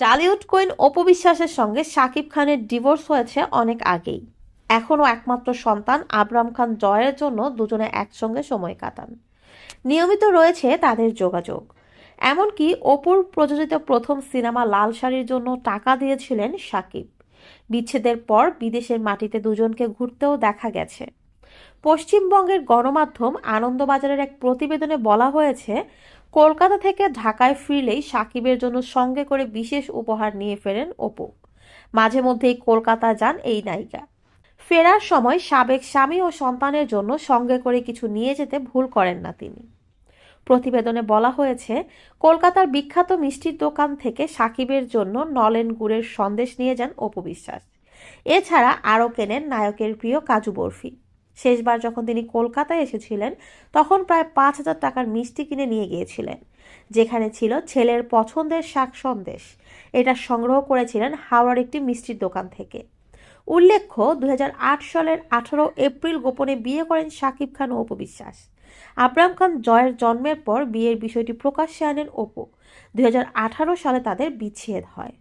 Dhallywood queen অপবিশ্বাসের সঙ্গে শাকিব খানের divorce হয়েছে অনেক আগেই। এখনও একমাত্র সন্তান আবরাম খান জয়ের জন্য দুজনে একসঙ্গে সময় কাটান। নিয়মিত রয়েছে তাদের যোগাযোগ। এমনকি অপুর প্রযোজিত প্রথম সিনেমা লাল শাড়ির জন্য টাকা দিয়েছিলেন শাকিব। বিচ্ছেদের পর বিদেশের মাটিতে দুজনকে ঘুরতেও দেখা গেছে। পশ্চিমবঙ্গের গণমাধ্যম আনন্দবাজারের এক প্রতিবেদনে বলা হয়েছে কলকাতা থেকে ঢাকায় ফিরলেই সাকিবের জন্য সঙ্গে করে বিশেষ উপহার নিয়ে ফেরেন অপু। মাঝে মধ্যেই কলকাতা যান এই নায়িকা। ফেরার সময় সাবেক স্বামী ও সন্তানের জন্য সঙ্গে করে কিছু নিয়ে যেতে ভুল করেন না তিনি। প্রতিবেদনে বলা হয়েছে, কলকাতার বিখ্যাত মিষ্টির দোকান থেকে সাকিবের জন্য নলেন গুড়ের সন্দেশ নিয়ে যান অপু বিশ্বাস। এছাড়া আরও কেনেন নায়কের প্রিয় কাজু বরফি। শেষবার যখন তিনি কলকাতায় এসেছিলেন, তখন প্রায় পাঁচ হাজার টাকার মিষ্টি কিনে নিয়ে গিয়েছিলেন, যেখানে ছিল ছেলের পছন্দের শাক সন্দেশ এটা সংগ্রহ করেছিলেন হাওড়ার একটি মিষ্টির দোকান থেকে। উল্লেখ্য দুই হাজার আট সালের আঠারো এপ্রিল গোপনে বিয়ে করেন শাকিব খান ও অপু বিশ্বাস। আবরাম খান জয়ের জন্মের পর বিয়ের বিষয়টি প্রকাশ্যে আনেন অপু। দুই হাজার আঠারো সালে তাদের বিচ্ছেদ হয়।